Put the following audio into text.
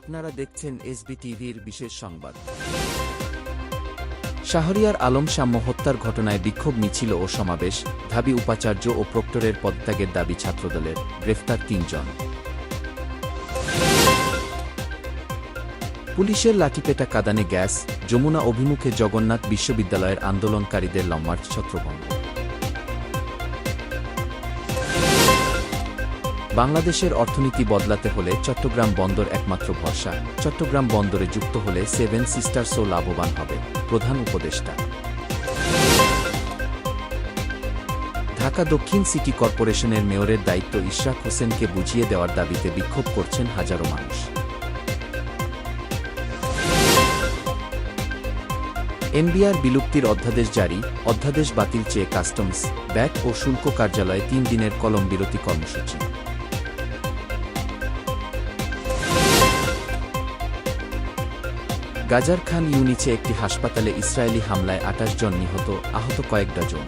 আপনারা দেখছেন এসবি টিভির বিশেষ সংবাদ। শাহরিয়ার আলম সাম্য হত্যার ঘটনায় বিক্ষোভ মিছিল ও সমাবেশ, ঢাবি উপাচার্য ও প্রক্টরের পদত্যাগের দাবি ছাত্রদলের, গ্রেফতার তিনজন। পুলিশের লাঠিপেটা কাদানে গ্যাস, যমুনা অভিমুখে জগন্নাথ বিশ্ববিদ্যালয়ের আন্দোলনকারীদের লম্বার্চ ছত্রভঙ্গ। বাংলাদেশের অর্থনীতি বদলাতে হলে চট্টগ্রাম বন্দর একমাত্র ভরসা। চট্টগ্রাম বন্দরে যুক্ত হলে সেভেন সিস্টার্সও লাভবান হবে, প্রধান উপদেষ্টা। ঢাকা দক্ষিণ সিটি কর্পোরেশনের মেয়রের দায়িত্ব ইশরাক হোসেনকে বুঝিয়ে দেওয়ার দাবিতে বিক্ষোভ করছেন হাজারো মানুষ। এনবিআর বিলুপ্তির অধ্যাদেশ জারি, অধ্যাদেশ বাতিল চেয়ে কাস্টমস, ব্যাট ও শুল্ক কার্যালয়ে তিন দিনের কলম বিরতি কর্মসূচি। গাজার খান ইউনিচে একটি হাসপাতালে ইসরায়েলি হামলায় আটাশ জন নিহত আহত কয়েক ডজন।